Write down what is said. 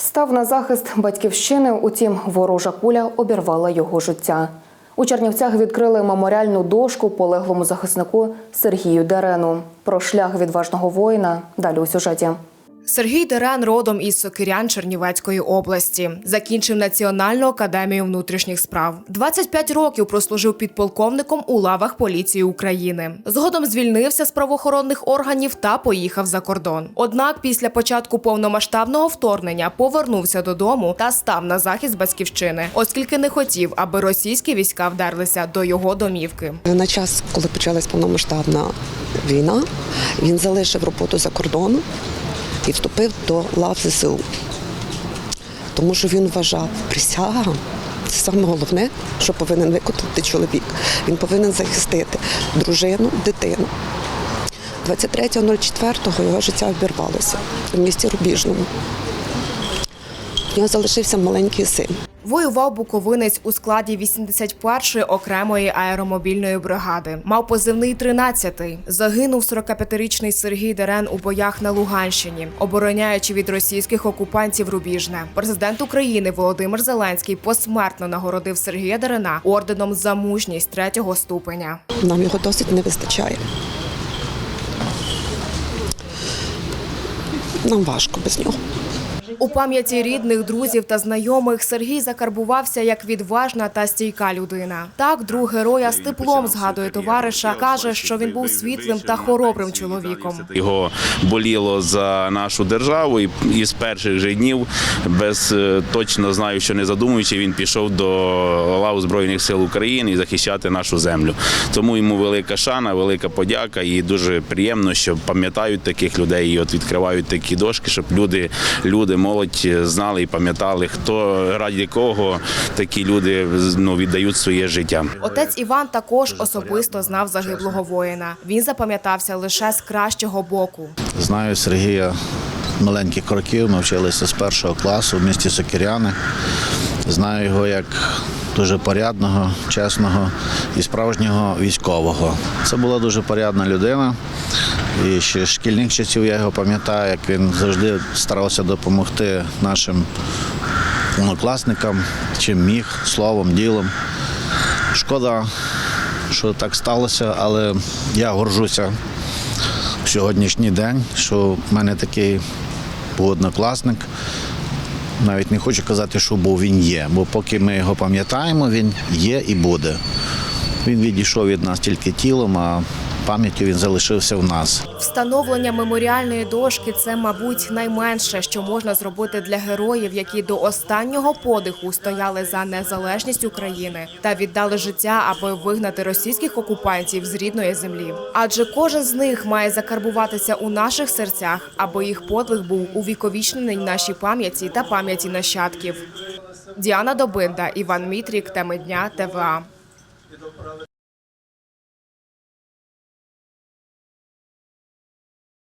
Став на захист батьківщини, утім, ворожа куля обірвала його життя. У Чернівцях відкрили меморіальну дошку полеглому захиснику Сергію Дерену. Про шлях відважного воїна далі у сюжеті. Сергій Дерен родом із Сокирян Чернівецької області. Закінчив Національну академію внутрішніх справ. 25 років прослужив підполковником у лавах поліції України. Згодом звільнився з правоохоронних органів та поїхав за кордон. Однак після початку повномасштабного вторгнення повернувся додому та став на захист батьківщини, оскільки не хотів, аби російські війська вдерлися до його домівки. На час, коли почалась повномасштабна війна, він залишив роботу за кордоном і вступив до лав ЗСУ. Тому що він вважав присяга. Це саме головне, що повинен виконати чоловік. Він повинен захистити дружину, дитину. 23.04 його життя обірвалося в місті Рубіжному. Нього залишився маленький син. Воював буковинець у складі 81-ї окремої аеромобільної бригади. Мав позивний 13-й. Загинув 45-річний Сергій Дерен у боях на Луганщині, обороняючи від російських окупантів Рубіжне. Президент України Володимир Зеленський посмертно нагородив Сергія Дерена орденом за мужність третього ступеня. Нам його досить не вистачає. Нам важко без нього. У пам'яті рідних, друзів та знайомих Сергій закарбувався як відважна та стійка людина. Так, друг героя з теплом згадує товариша, каже, що він був світлим та хоробрим чоловіком. Його боліло за нашу державу, і з перших же днів, без е, точно знаю, що не задумуючи, він пішов до лав Збройних сил України і захищати нашу землю. Тому йому велика шана, велика подяка, і дуже приємно, що пам'ятають таких людей і от відкривають такі дошки, щоб люди, люди, молодь знали і пам'ятали, хто раді кого такі люди ну, віддають своє життя. Отець Іван також особисто знав загиблого воїна. Він запам'ятався лише з кращого боку. Знаю Сергія маленьких років. Ми вчилися з першого класу в місті Сокиряни. Знаю його як дуже порядного, чесного і справжнього військового. Це була дуже порядна людина. І ще шкільних часів я його пам'ятаю, як він завжди старався допомогти нашим однокласникам, чим міг, словом, ділом. Шкода, що так сталося, але я горжуся в сьогоднішній день, що в мене такий був однокласник. Навіть не хочу казати, що був він є, бо поки ми його пам'ятаємо, він є і буде. Він відійшов від нас тільки тілом, а пам'яттю він залишився в нас. Встановлення меморіальної дошки це, мабуть, найменше, що можна зробити для героїв, які до останнього подиху стояли за незалежність України та віддали життя, аби вигнати російських окупантів з рідної землі. Адже кожен з них має закарбуватися у наших серцях, аби їх подвиг був увіковічнений нашій пам'яті та пам'яті нащадків. Діана Добинда, Іван Мітрік, теми дня ТВА.